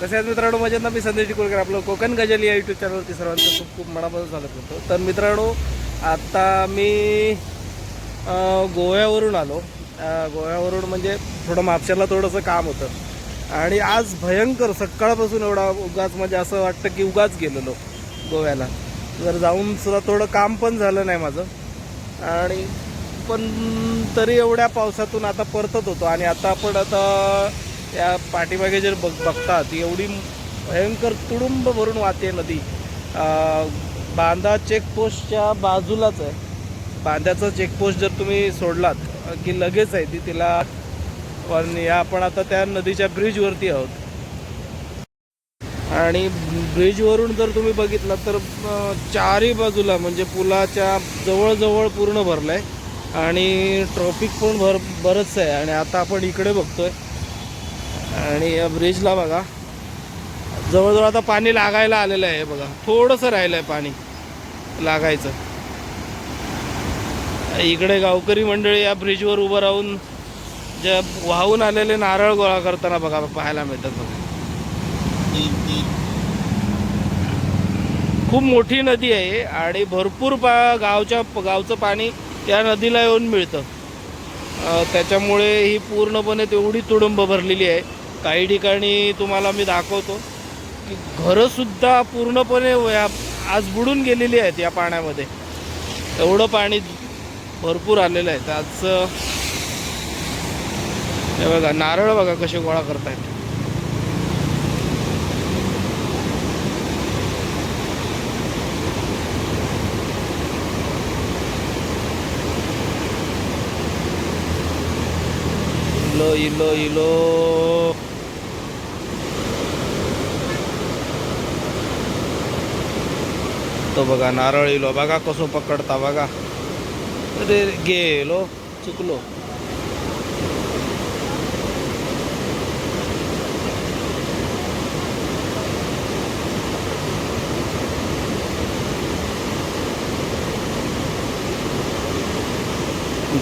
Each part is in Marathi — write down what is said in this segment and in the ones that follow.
कसे आहेत मित्रांनो? मजेत ना? मी संदेश टिकोलकर आपलं कोकण गजल या युट्यूब चॅनलवरती सर्वांचं खूप खूप मनापासून स्वागत करतो. तर मित्रांनो आता मी गोव्यावरून आलो. गोव्यावरून म्हणजे थोडं म्हापशाला थोडंसं काम होतं. आणि आज भयंकर सकाळपासून एवढा उगाच म्हणजे असं वाटतं की उगाच गेलेलो गोव्याला. जर जाऊन सुद्धा थोडं काम पण झालं नाही माझं. आणि पण तरी एवढ्या पावसातून आता परतत होतो. आणि आता आपण आता या पाठीमागे जर बघ बघतात एवढी भयंकर तुडुंब भरून वाहते नदी. बांदा बांधा चेकपोस्टच्या बाजूलाच आहे. बांद्याचा चेकपोस्ट जर तुम्ही सोडलात की लगेच आहे ती तिला पण या आपण आता त्या नदीच्या ब्रिजवरती आहोत. आणि ब्रिजवरून जर तुम्ही बघितलं तर चारही बाजूला म्हणजे पुलाच्या जवळजवळ पूर्ण भरलं आहे आणि ट्रॉफिक पण भर बरंच आहे. आणि आता आपण इकडे बघतोय आणि या ब्रिजला बघा. जवळजवळ आता पाणी लागायला आलेलं आहे बघा. थोडंसं राहिलं आहे पाणी लागायचं. इकडे गावकरी मंडळी या ब्रिजवर उभं राहून ज्या वाहून आलेले नारळ गोळा करताना बघा पाहायला मिळतात बघा. खूप मोठी नदी आहे आणि भरपूर पा गावच्या गावचं पाणी त्या नदीला येऊन मिळतं. त्याच्यामुळे ही पूर्णपणे तेवढी तुडुंब भरलेली आहे. काही ठिकाणी तुम्हाला मी दाखवतो की घरंसुद्धा पूर्णपणे आज बुडून गेलेली आहेत या पाण्यामध्ये. एवढं पाणी भरपूर आलेलं आहे. तर हे बघा नारळ बघा कसे गोळा करतायत. इलो इलो इलो. तो बघा नारळ इलो बघा कसो पकडता बघा. अरे गेलो चुकलो.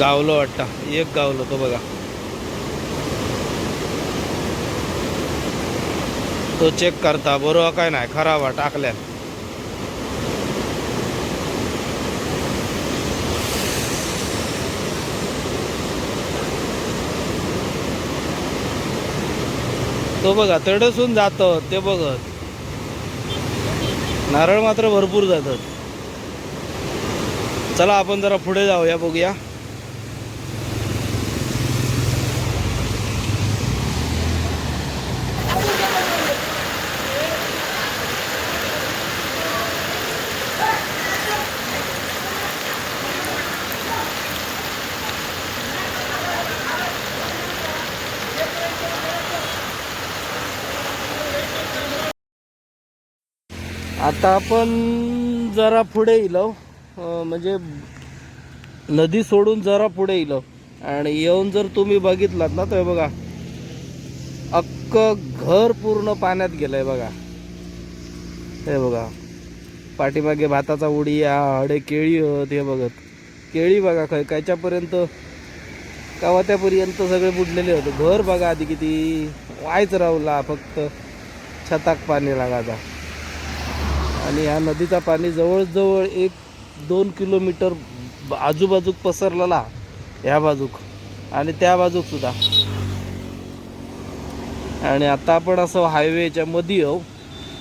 गावलो वाटता. एक गावलो तो बघा. तो चेक करता बरोबर काय नाही? खराबा टाकल्या तो बघा तडसून जातं ते बघत नारळ मात्र भरपूर जातात. चला आपण जरा पुढे जाऊया बघूया. आता आपण जरा पुढे इलो. म्हणजे नदी सोडून जरा पुढे इलो. आणि येऊन जर तुम्ही बघितलात ना तर बघा. अक्क घर पूर्ण पाण्यात गेलंय बघा. हे बघा. पाठीमागे भाताचा उडी या हडे केळी होत हे बघत. केळी बघा काय कायच्यापर्यंत? कवात्यापर्यंत सगळे बुडलेले होते. घर बघा आधी किती. वायच राहूला फक्त छताक पाणी लागायचा. आणि ह्या नदीचा पाणी जवळजवळ एक दोन किलोमीटर आजूबाजूक पसरलेला ह्या बाजूक. आणि त्या बाजूक सुद्धा. आणि आता आपण असं हायवेच्या मध्ये आहो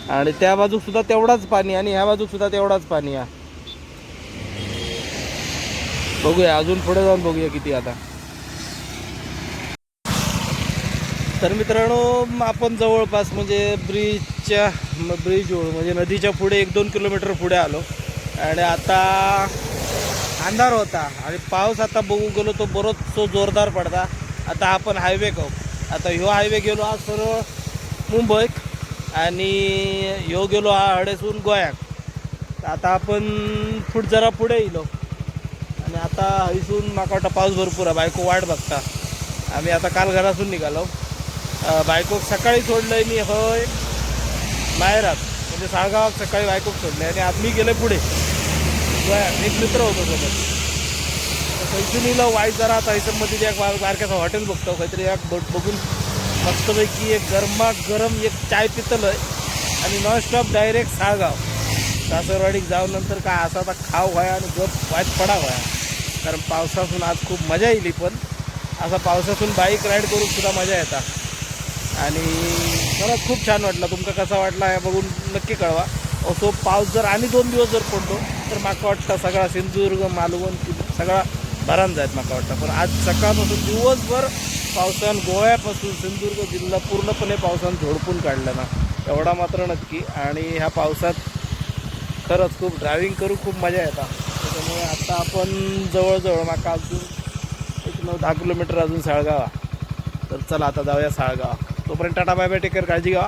आणि त्या बाजूक सुद्धा तेवढाच पाणी आणि ह्या बाजूक सुद्धा तेवढाच पाणी आहे बघूया अजून पुढे जाऊन बघूया किती आता. तर मित्रांनो आपण जवळपास म्हणजे ब्रिज ब्रिजच्या ब्रिजवर म्हणजे नदीच्या पुढे एक दोन किलोमीटर पुढे आलो. आणि आता अंधार होता आणि पाऊस आता बघू गेलो तो बरोच तो जोरदार पडता. आता आपण हायवे खाऊ आता ह्यो हायवे गेलो आज सरळ मुंबईक आणि ह्यो गेलो हा हडेसून गोंयाक आता आपण फुट जरा पुढे येयलो आणि आता हयसून म्हाका वाटतं पाऊस भरपूर आहे. बायको वाट बघता. आम्ही आता काल घरासून निघालो. बायको बायकोक सकाळी सोडलंय मी हय. माहेरात. म्हणजे साळगावात सकाळी बायकोक सोडले आणि आज मी गेले पुढे. एक मित्र होतो सोबत. तर थंयसून जरा थंयसर एक बारक्याचं हॉटेल बघतो काहीतरी एक बघून मस्तपैकी एक गरमा गरम एक चाय पितलं आहे आणि नॉनस्टॉप डायरेक्ट साळगाव. सासरवाडीत जाऊन नंतर काय असा आता खाव व्हाया आणि गप वाट पडा व्हाया. कारण पावसातून आज खूप मजा येईल पण. असा पावसातून बाईक राईड करून सुद्धा मजा येतात आणि खरंच खूप छान वाटलं. तुमका कसा वाटला हे बघून नक्की कळवा. असो पाऊस जर आणि दोन दिवस जर पडतो तर माका वाटतं सगळा सिंधुदुर्ग मालवण सगळा भरान जायत माका वाटतं. पण आज सकाळपासून दिवसभर पावसान गोव्यापासून सिंधुदुर्ग जिल्हा पूर्णपणे पावसानं झोडपून काढला ना एवढा मात्र नक्की. आणि ह्या पावसात खरंच खूप ड्रायव्हिंग करू खूप मजा येतात त्याच्यामुळे आता आपण जवळजवळ माका अजून एक नऊ दहा किलोमीटर अजून साळगावा. तर चला आता जाऊया साळगाव. तोपर्यंत टाटा बाय बाय टेकर काळजी घ्या.